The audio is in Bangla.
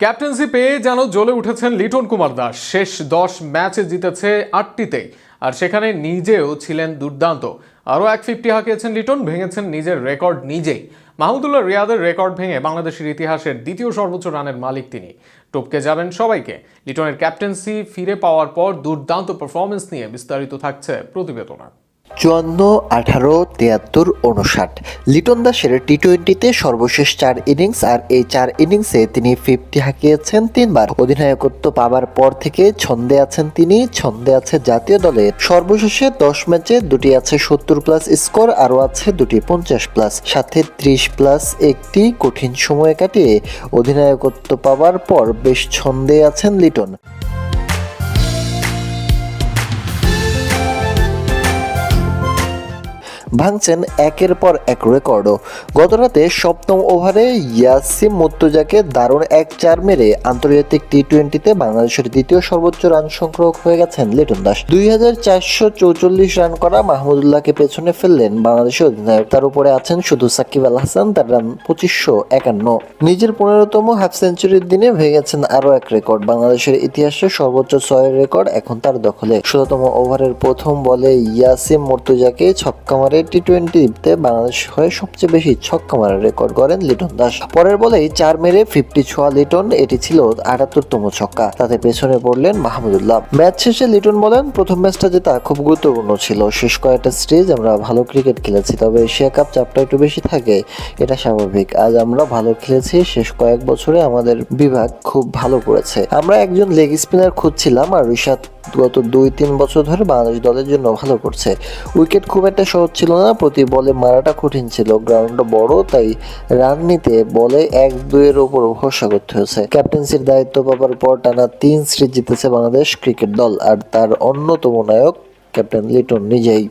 ক্যাপ্টেন্সি পেয়ে যেন জ্বলে উঠেছেন লিটন কুমার দাস। শেষ দশ ম্যাচে জিতেছে আটটিতেই, আর সেখানে নিজেও ছিলেন দুর্দান্ত। আরও এক ফিফটি হাঁকিয়েছেন লিটন, ভেঙেছেন নিজের রেকর্ড নিজেই। মাহমুদুল্লাহ রিয়াদের রেকর্ড ভেঙে বাংলাদেশের ইতিহাসের দ্বিতীয় সর্বোচ্চ রানের মালিক তিনি। টপকে যাবেন সবাইকে। লিটনের ক্যাপ্টেন্সি ফিরে পাওয়ার পর দুর্দান্ত পারফরমেন্স নিয়ে বিস্তারিত থাকছে প্রতিবেদনা। চুয়ান্ন, আঠারো, তিয়াত্তর উনষাট লিটন দাসের টি টোয়েন্টিতে সর্বশেষ চার ইনিংস আর এই চার ইনিংসে তিনি ফিফটি হাঁকিয়েছেন তিনবার। অধিনায়কত্ব পাবার পর থেকে ছন্দে আছেন তিনি। ছন্দে আছে জাতীয় দলের সর্বশেষে দশ ম্যাচে দুটি আছে সত্তর প্লাস স্কোর, আরও আছে দুটি পঞ্চাশ প্লাস। সাথে ত্রিশ প্লাস একটি কঠিন সময় কাটিয়ে অধিনায়কত্ব পাবার পর বেশ ছন্দে আছেন লিটন। ভাঙছেন একের পর এক রেকর্ডও। গতরাতে সপ্তম ওভারে ইয়াসিম মুর্তজাকে দারুণ এক চার মেরে আন্তর্জাতিক টি টোয়েন্টিতে বাংলাদেশের দ্বিতীয় সর্বোচ্চ রান সংগ্রহ হয়ে গেছেন লিটন দাস। দুই হাজার চারশো চৌচল্লিশ রান করা মাহমুদুল্লাহকে পেছনে ফেললেন বাংলাদেশের অধিনায়ক। তার উপরে আছেন শুধু সাকিব আল হাসান, তার রান পঁচিশশো একান্ন। নিজের পনেরোতম হাফ সেঞ্চুরির দিনে ভেঙেছেন আরও এক রেকর্ড। বাংলাদেশের ইতিহাসে সর্বোচ্চ ছয়ের রেকর্ড এখন তার দখলে। ষোলতম ওভারের প্রথম বলে ইয়াসিম মুর্তজাকে ছক্কা মারে টি টোয়েন্টিতে বাংলাদেশ হয়ে সবচেয়ে বেশি ছক্কা মারার রেকর্ড করেন লিটন দাস। পরের বলেই চার মেরে ফিফটি ছোয়া লিটন, এটি ছিল আটাত্তরতম ছক্কা। তাতে পেছনে পড়লেন মাহমুদুল্লাহ। ম্যাচ শেষে লিটন বলেন, প্রথম ম্যাচটা জেতা খুব গুরুত্বপূর্ণ ছিল। শেষ কয়েকটা স্টেজ আমরা ভালো ক্রিকেট খেলেছি, তবে এশিয়া কাপ চাপটা একটু বেশি থাকে, এটা স্বাভাবিক। আজ আমরা ভালো খেলেছি, শেষ কয়েক বছরে আমাদের বিভাগ খুব ভালো করেছে। আমরা একজন লেগ স্পিনার খুঁজছিলাম, আর ঋষাদ গত দুই তিন বছর ধরে বাংলাদেশ দলের জন্য ভালো করছে। উইকেট খুব একটা সহজ ছিল না, প্রতি বলে মারাটা কঠিন ছিল। গ্রাউন্ডটা বড়, তাই রান নিতে বলে এক দুইয়ের ওপর ভরসা করতে হয়েছে। ক্যাপ্টেন্সির দায়িত্ব পাবার পর টানা তিন সিরিজ জিতেছে বাংলাদেশ ক্রিকেট দল, আর তার অন্যতম নায়ক ক্যাপ্টেন লিটন নিজেই।